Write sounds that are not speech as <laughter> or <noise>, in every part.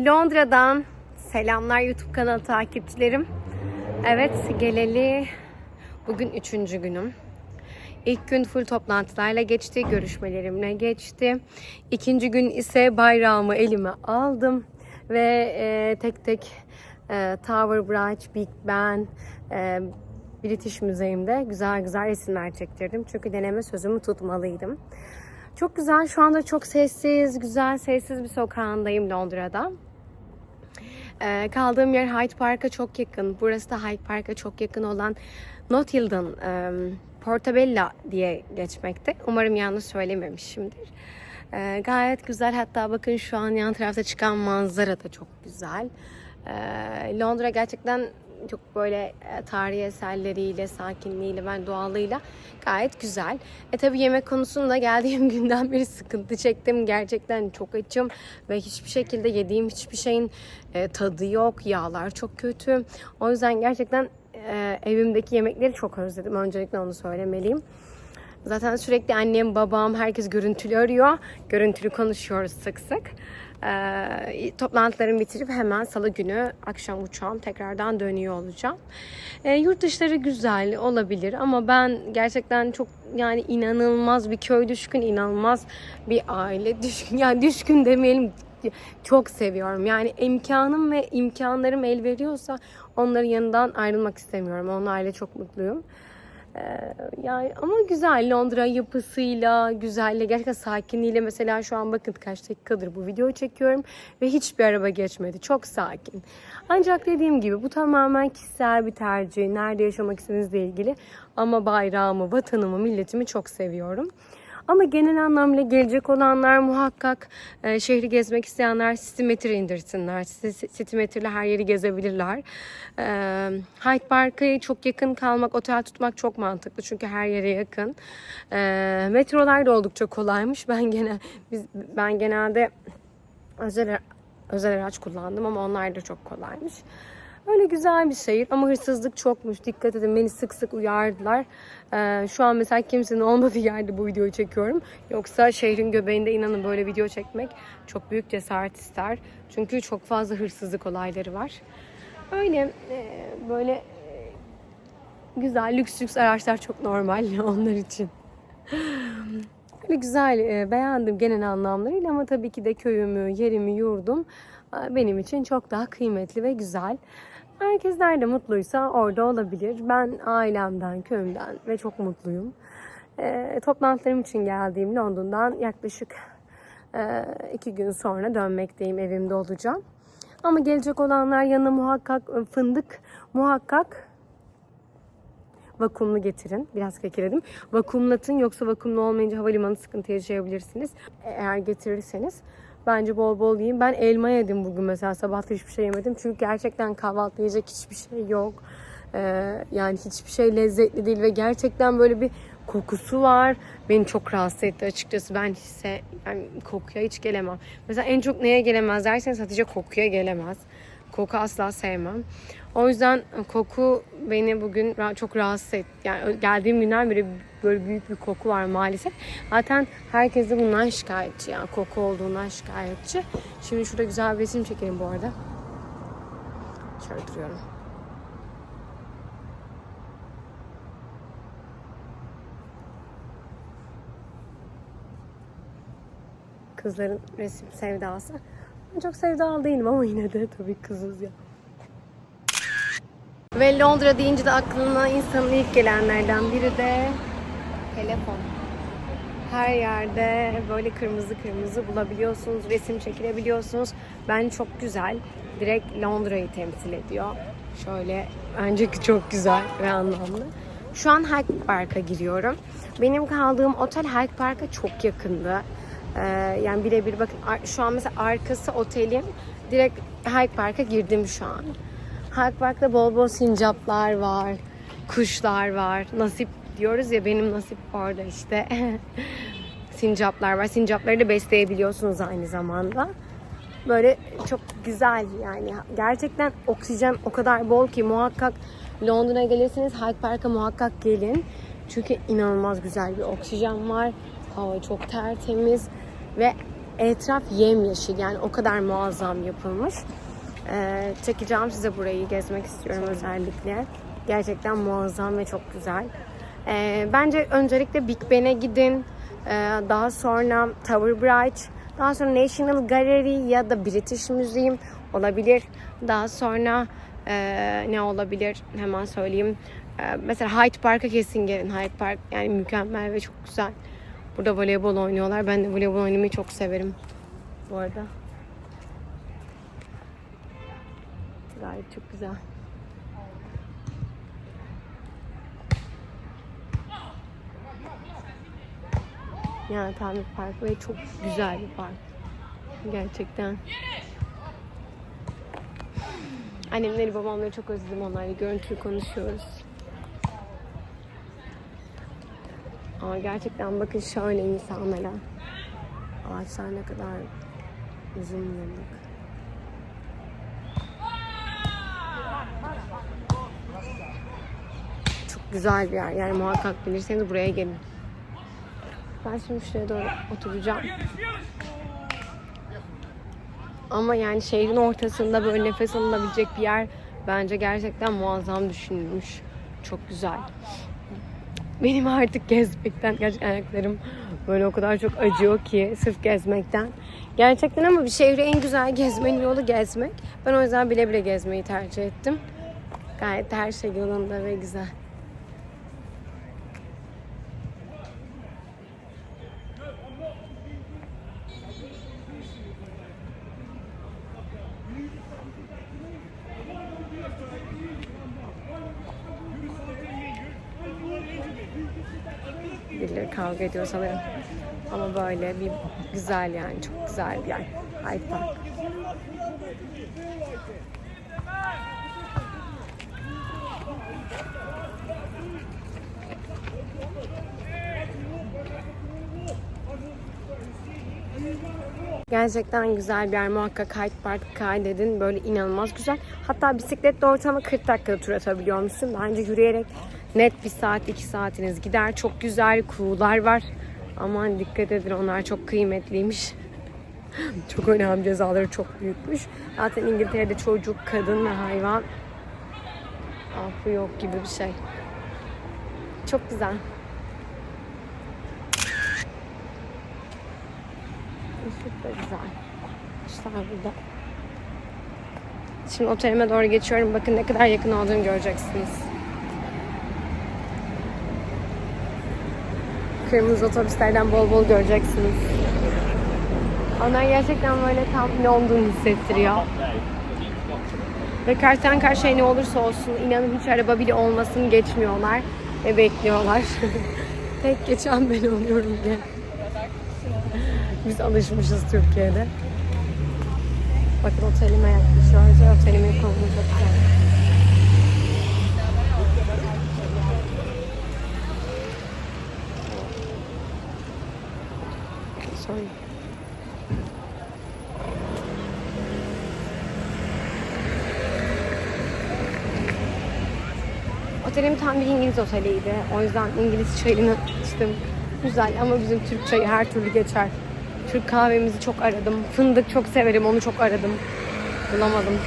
Londra'dan selamlar YouTube kanalı takipçilerim. Evet geleli bugün üçüncü günüm. İlk gün full toplantılarla geçti, görüşmelerimle geçti. İkinci gün ise bayrağımı elime aldım ve e, tek tek e, Tower Bridge, Big Ben, e, British Müzeyim'de güzel güzel resimler çektirdim. Çünkü deneme sözümü tutmalıydım. Çok güzel, şu anda çok sessiz, güzel, sessiz bir sokağındayım Londra'da. Ee, kaldığım yer Hyde Park'a çok yakın. Burası da Hyde Park'a çok yakın olan Notildon e, Portabella diye geçmekte. Umarım yanlış söylememişimdir. Ee, gayet güzel. Hatta bakın şu an yan tarafta çıkan manzara da çok güzel. Ee, Londra gerçekten çok böyle e, tarihi eserleriyle, sakinliğiyle, ben doğallığıyla gayet güzel. E tabi yemek konusunda geldiğim <laughs> günden beri sıkıntı çektim. Gerçekten çok açım ve hiçbir şekilde yediğim hiçbir şeyin e, tadı yok. Yağlar çok kötü. O yüzden gerçekten e, evimdeki yemekleri çok özledim. Öncelikle onu söylemeliyim. Zaten sürekli annem, babam, herkes görüntülü arıyor. Görüntülü konuşuyoruz sık sık. Ee, toplantılarımı bitirip hemen salı günü akşam uçağım tekrardan dönüyor olacağım. Ee, yurt dışları güzel olabilir ama ben gerçekten çok yani inanılmaz bir köy düşkün, inanılmaz bir aile <laughs> düşkün. Yani düşkün demeyelim çok seviyorum. Yani imkanım ve imkanlarım el veriyorsa onların yanından ayrılmak istemiyorum. Onlarla çok mutluyum. Ee, yani ama güzel Londra yapısıyla, güzelle, gerçekten sakinliğiyle mesela şu an bakın kaç dakikadır bu videoyu çekiyorum ve hiçbir araba geçmedi. Çok sakin. Ancak dediğim gibi bu tamamen kişisel bir tercih. Nerede yaşamak istediğinizle ilgili. Ama bayrağımı, vatanımı, milletimi çok seviyorum. Ama genel anlamda gelecek olanlar muhakkak e, şehri gezmek isteyenler City indirsinler. City ile her yeri gezebilirler. E, Hyde Park'a çok yakın kalmak, otel tutmak çok mantıklı. Çünkü her yere yakın. E, metrolar da oldukça kolaymış. <laughs> Ben gene biz ben genelde özel özel araç kullandım ama onlar da çok kolaymış. Öyle güzel bir şehir ama hırsızlık çokmuş. Dikkat edin beni sık sık uyardılar. Ee, şu an mesela kimsenin <laughs> olmadığı yerde bu videoyu çekiyorum. Yoksa şehrin göbeğinde inanın böyle video çekmek çok büyük cesaret ister. Çünkü çok fazla hırsızlık olayları var. Öyle e, böyle e, güzel lüks lüks araçlar çok normal <laughs> onlar için. Öyle güzel, e, beğendim genel anlamlarıyla ama tabii ki de köyümü, yerimi, yurdum benim için çok daha kıymetli ve güzel. Herkes nerede mutluysa orada olabilir. Ben ailemden, köyümden ve çok mutluyum. E, toplantılarım için geldiğim London'dan yaklaşık e, iki gün sonra dönmekteyim, evimde olacağım. Ama gelecek olanlar yanına muhakkak e, fındık, muhakkak vakumlu getirin. Biraz kekeledim. Vakumlatın yoksa vakumlu olmayınca havalimanı sıkıntı yaşayabilirsiniz. Eğer getirirseniz bence bol bol yiyin. Ben elma yedim bugün mesela sabahta hiçbir şey yemedim. Çünkü gerçekten kahvaltı yiyecek hiçbir şey yok. Ee, yani hiçbir şey lezzetli değil ve gerçekten böyle bir kokusu var. Beni çok rahatsız etti açıkçası. Ben hisse yani kokuya hiç gelemem. Mesela en çok neye gelemez derseniz Hatice kokuya gelemez. Koku asla sevmem. O yüzden koku beni bugün çok rahatsız etti. Yani geldiğim günden beri böyle büyük bir koku var maalesef. Zaten herkes de bundan şikayetçi. Yani koku olduğundan şikayetçi. Şimdi şurada güzel bir resim çekelim bu arada. Şöyle duruyorum. Kızların resim sevdası. Çok sevdalı değilim ama yine de tabii kızız ya. Ve Londra deyince de aklına insanın ilk gelenlerden biri de telefon. Her yerde böyle kırmızı kırmızı bulabiliyorsunuz, resim çekilebiliyorsunuz. Ben çok güzel. Direkt Londra'yı temsil ediyor. Şöyle önceki çok güzel ve anlamlı. Şu an Hyde Park'a giriyorum. Benim kaldığım otel Hyde Park'a çok yakındı. Ee, yani birebir bakın şu an mesela arkası otelim. Direkt Hyde Park'a girdim şu an. Hyde Park'ta bol bol sincaplar var, kuşlar var. Nasip diyoruz ya benim nasip orada işte. <laughs> sincaplar var. Sincapları da besleyebiliyorsunuz aynı zamanda. Böyle çok güzel yani gerçekten oksijen o kadar bol ki muhakkak Londra'ya gelirseniz Hyde Park'a muhakkak gelin. Çünkü inanılmaz güzel bir oksijen var. Hava çok tertemiz ve Etraf yemyeşil yani o kadar muazzam yapılmış. Ee, çekeceğim size burayı gezmek istiyorum özellikle. Gerçekten muazzam ve çok güzel. Ee, bence öncelikle Big Ben'e gidin. Ee, daha sonra Tower Bridge. Daha sonra National Gallery ya da British Museum olabilir. Daha sonra ee, ne olabilir hemen söyleyeyim. Ee, mesela Hyde Park'a kesin gelin. Hyde Park yani mükemmel ve çok güzel. Burada voleybol oynuyorlar. Ben de voleybol oynamayı çok severim. Bu arada. Gayet çok güzel. Yani tam bir park ve çok güzel bir park. Gerçekten. Annemleri babamları çok özledim onlarla görüntülü konuşuyoruz. Ama gerçekten bakın şöyle insanlara. Ağaçlar ne kadar uzun yıllık. Çok güzel bir yer. Yani muhakkak bilirseniz buraya gelin. Ben şimdi şuraya doğru oturacağım. Ama yani şehrin ortasında böyle nefes alınabilecek bir yer bence gerçekten muazzam düşünülmüş. Çok güzel. Benim artık gezmekten gerçekten ayaklarım böyle o kadar çok acıyor ki sırf gezmekten. Gerçekten ama bir şehri en güzel gezmenin yolu gezmek. Ben o yüzden bile bile gezmeyi tercih ettim. Gayet her şey yolunda ve güzel. Birileri kavga ediyor sanırım. Ama böyle bir güzel yani çok güzel bir yer. Hyde Park. Gerçekten güzel bir yer. Muhakkak Hyde Park kaydedin. Böyle inanılmaz güzel. Hatta bisikletle ortama 40 dakikada tur atabiliyormuşsun. Bence yürüyerek net bir saat, iki saatiniz gider. Çok güzel kuğular var. Aman dikkat edin onlar çok kıymetliymiş. <gasps> çok önemli cezaları çok büyükmüş. Zaten İngiltere'de çocuk, kadın ve hayvan affı yok gibi bir şey. Çok güzel. Işık da güzel. İşte burada. Şimdi otelime doğru geçiyorum. Bakın ne kadar yakın olduğunu göreceksiniz. Kırmızı otobüslerden bol bol göreceksiniz. Onlar gerçekten böyle tam London hissettiriyor. Ve karşıdan karşıya ne olursa olsun inanın hiç araba bile olmasın geçmiyorlar ve bekliyorlar. <laughs> Tek geçen ben oluyorum diye. Biz alışmışız Türkiye'de. Bakın otelime yaklaşıyoruz. Otelimin konumu çok güzel. Sorry. Otelim tam bir İngiliz oteliydi. O yüzden İngiliz çayını içtim. Güzel ama bizim Türk çayı her türlü geçer. Türk kahvemizi çok aradım. Fındık çok severim, onu çok aradım. Bulamadım.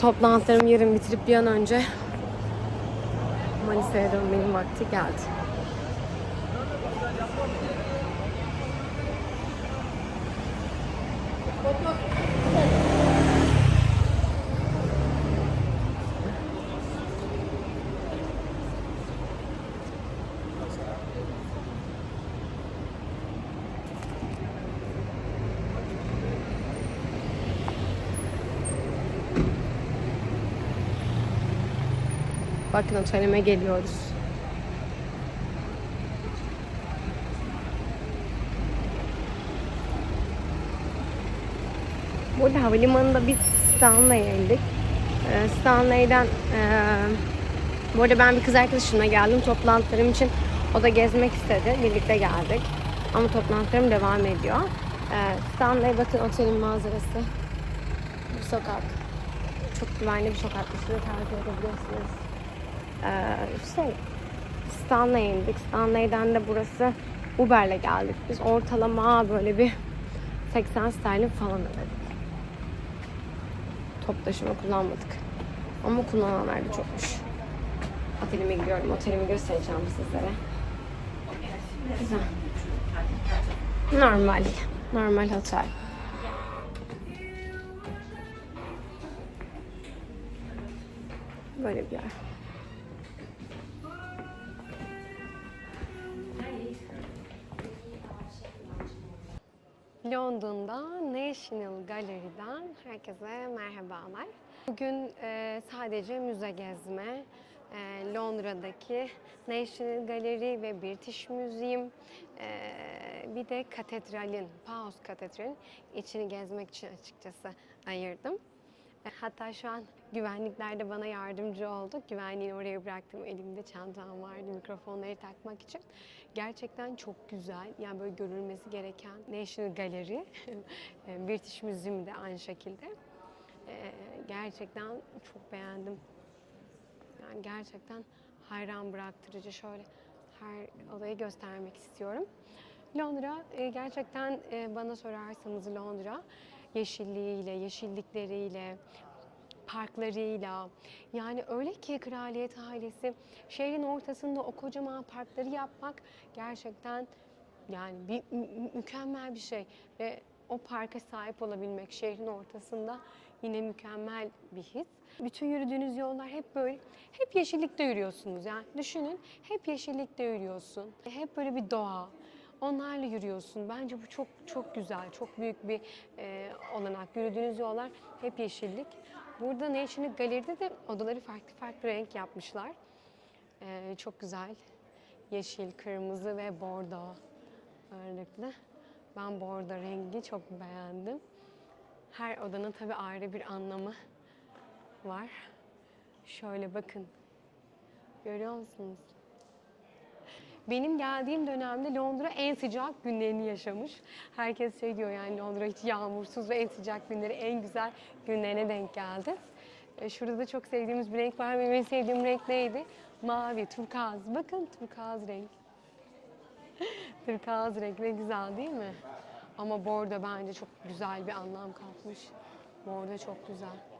Toplantılarımı yarın bitirip bir an önce Manisa'ya dönmenin vakti geldi. Bakın otelime geliyoruz. Burada havalimanında biz Stanley'e indik. Ee, Stanley'den e, bu arada ben bir kız arkadaşımla geldim toplantılarım için. O da gezmek istedi. Birlikte geldik. Ama toplantılarım devam ediyor. Ee, Stanley bakın otelin manzarası. Bu sokak. Çok güvenli bir sokak. Şurada tercih edebilirsiniz. Ee, şey Stanley'e indik. Stanley'den de burası Uber'le geldik. Biz ortalama böyle bir 80 sterlin falan ödedik. Top taşıma kullanmadık. Ama kullananlar da çokmuş. Otelime gidiyorum. Otelimi göstereceğim sizlere. Güzel. Normal. Normal otel. Böyle bir yer. London'da National Gallery'den herkese merhabalar. Bugün e, sadece müze gezme, e, Londra'daki National Gallery ve British Museum, e, bir de katedralin, Paus Katedralin içini gezmek için açıkçası ayırdım. Hatta şu an güvenlikler de bana yardımcı oldu. Güvenliği oraya bıraktım. Elimde çantam vardı mikrofonları takmak için. Gerçekten çok güzel. Yani böyle görülmesi gereken National Gallery. <laughs> E, British Museum de aynı şekilde. E, Gerçekten çok beğendim. Yani gerçekten hayran bıraktırıcı. Şöyle her olayı göstermek istiyorum. Londra e, gerçekten bana sorarsanız Londra yeşilliğiyle, yeşillikleriyle, parklarıyla yani öyle ki kraliyet ailesi şehrin ortasında o kocaman parkları yapmak gerçekten yani bir mü- mü- mükemmel bir şey ve o parka sahip olabilmek şehrin ortasında yine mükemmel bir his. Bütün yürüdüğünüz yollar hep böyle, hep yeşillikte yürüyorsunuz yani. Düşünün, hep yeşillikte yürüyorsun. Hep böyle bir doğa. Onlarla yürüyorsun. Bence bu çok çok güzel, çok büyük bir e, olanak. Yürüdüğünüz yollar hep yeşillik. Burada National Gallery'de de odaları farklı farklı renk yapmışlar. E, çok güzel. Yeşil, kırmızı ve bordo ağırlıklı. Ben bordo rengi çok beğendim. Her odanın tabii ayrı bir anlamı var. Şöyle bakın. Görüyor musunuz? Benim geldiğim dönemde Londra en sıcak günlerini yaşamış. Herkes şey diyor yani Londra hiç yağmursuz ve en sıcak günleri en güzel günlerine denk geldi. E, Şurada da çok sevdiğimiz bir renk var. Benim en sevdiğim renk neydi? Mavi, turkuaz. Bakın turkuaz renk. <laughs> turkuaz renk ne güzel değil mi? Ama bordo bence çok güzel bir anlam katmış. Bordo çok güzel.